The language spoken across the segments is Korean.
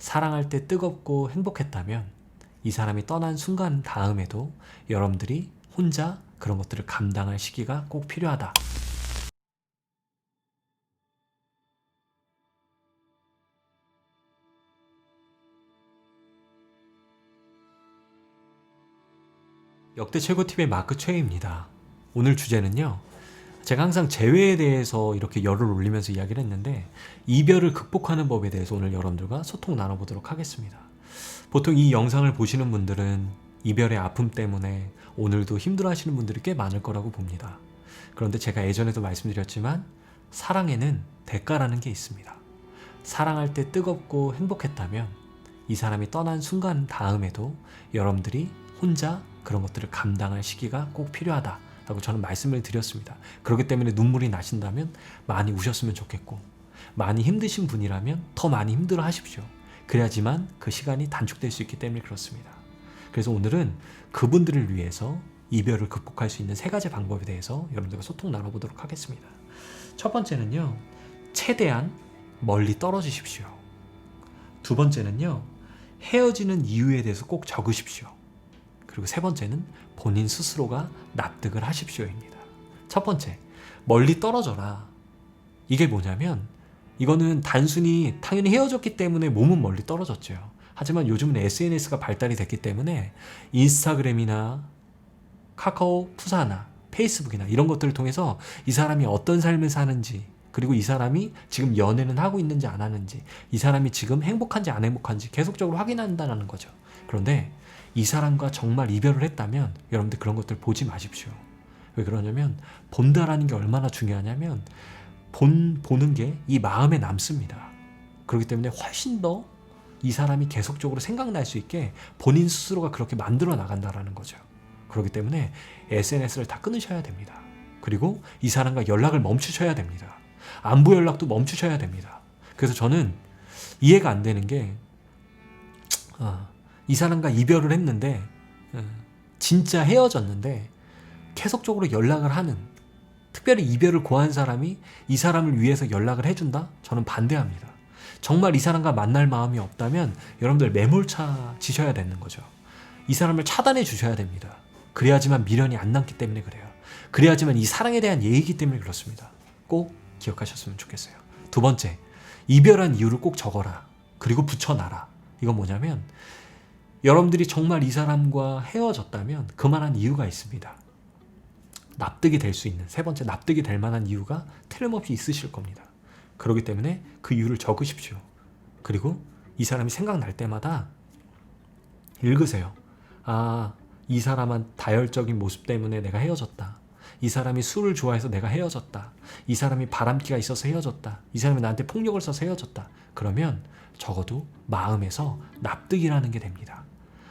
사랑할 때 뜨겁고 행복했다면 이 사람이 떠난 순간 다음에도 여러분들이 혼자 그런 것들을 감당할 시기가 꼭 필요하다. 역대 최고 팁의 마크 최입니다. 오늘 주제는요. 제가 항상 재회에 대해서 이렇게 열을 올리면서 이야기를 했는데 이별을 극복하는 법에 대해서 오늘 여러분들과 소통 나눠보도록 하겠습니다. 보통 이 영상을 보시는 분들은 이별의 아픔 때문에 오늘도 힘들어하시는 분들이 꽤 많을 거라고 봅니다. 그런데 제가 예전에도 말씀드렸지만 사랑에는 대가라는 게 있습니다. 사랑할 때 뜨겁고 행복했다면 이 사람이 떠난 순간 다음에도 여러분들이 혼자 그런 것들을 감당할 시기가 꼭 필요하다 라고 저는 말씀을 드렸습니다. 그렇기 때문에 눈물이 나신다면 많이 우셨으면 좋겠고 많이 힘드신 분이라면 더 많이 힘들어 하십시오. 그래야지만 그 시간이 단축될 수 있기 때문에 그렇습니다. 그래서 오늘은 그분들을 위해서 이별을 극복할 수 있는 세 가지 방법에 대해서 여러분들과 소통 나눠보도록 하겠습니다. 첫 번째는요, 최대한 멀리 떨어지십시오. 두 번째는요, 헤어지는 이유에 대해서 꼭 적으십시오. 그리고 세 번째는 본인 스스로가 납득을 하십시오입니다. 첫 번째, 멀리 떨어져라. 이게 뭐냐면, 이거는 단순히 당연히 헤어졌기 때문에 몸은 멀리 떨어졌죠. 하지만 요즘은 SNS가 발달이 됐기 때문에 인스타그램이나 카카오 푸사나 페이스북이나 이런 것들을 통해서 이 사람이 어떤 삶을 사는지 그리고 이 사람이 지금 연애는 하고 있는지 안 하는지 이 사람이 지금 행복한지 안 행복한지 계속적으로 확인한다는 거죠. 그런데 이 사람과 정말 이별을 했다면 여러분들 그런 것들 보지 마십시오. 왜 그러냐면 본다라는 게 얼마나 중요하냐면 본 보는 게 이 마음에 남습니다. 그렇기 때문에 훨씬 더 이 사람이 계속적으로 생각날 수 있게 본인 스스로가 그렇게 만들어 나간다라는 거죠. 그렇기 때문에 SNS를 다 끊으셔야 됩니다. 그리고 이 사람과 연락을 멈추셔야 됩니다. 안부 연락도 멈추셔야 됩니다. 그래서 저는 이해가 안 되는 게, 아, 이 사람과 이별을 했는데, 어, 진짜 헤어졌는데, 계속적으로 연락을 하는, 특별히 이별을 고한 사람이 이 사람을 위해서 연락을 해준다? 저는 반대합니다. 정말 이 사람과 만날 마음이 없다면 여러분들 매몰차 지셔야 되는 거죠. 이 사람을 차단해 주셔야 됩니다. 그래야지만 미련이 안 남기 때문에 그래요. 그래야지만 이 사랑에 대한 예의이기 때문에 그렇습니다. 꼭 기억하셨으면 좋겠어요. 두 번째, 이별한 이유를 꼭 적어라. 그리고 붙여놔라. 이건 뭐냐면 여러분들이 정말 이 사람과 헤어졌다면 그만한 이유가 있습니다. 납득이 될 수 있는 세 번째 납득이 될 만한 이유가 틀림없이 있으실 겁니다. 그렇기 때문에 그 이유를 적으십시오. 그리고 이 사람이 생각날 때마다 읽으세요. 아, 이 사람한 다혈적인 모습 때문에 내가 헤어졌다. 이 사람이 술을 좋아해서 내가 헤어졌다. 이 사람이 바람기가 있어서 헤어졌다. 이 사람이 나한테 폭력을 써서 헤어졌다. 그러면 적어도 마음에서 납득이라는 게 됩니다.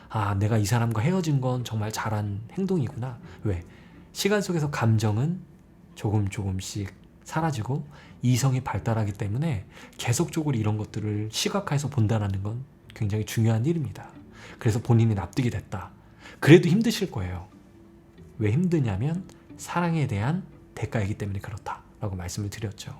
아, 내가 이 사람과 헤어진 건 정말 잘한 행동이구나. 왜? 시간 속에서 감정은 조금 조금씩 사라지고 이성이 발달하기 때문에 계속적으로 이런 것들을 시각화해서 본다는 건 굉장히 중요한 일입니다. 그래서 본인이 납득이 됐다. 그래도 힘드실 거예요. 왜 힘드냐면 사랑에 대한 대가이기 때문에 그렇다라고 말씀을 드렸죠.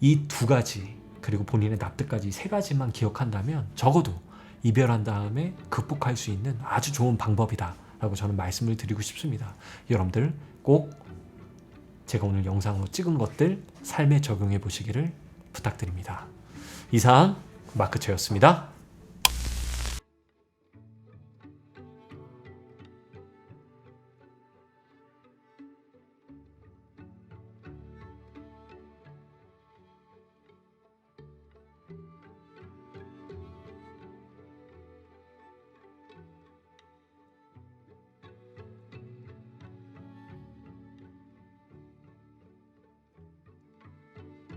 이 두 가지 그리고 본인의 납득까지 세 가지만 기억한다면 적어도 이별한 다음에 극복할 수 있는 아주 좋은 방법이다라고 저는 말씀을 드리고 싶습니다. 여러분들 꼭 제가 오늘 영상으로 찍은 것들 삶에 적용해 보시기를 부탁드립니다. 이상 마크처였습니다.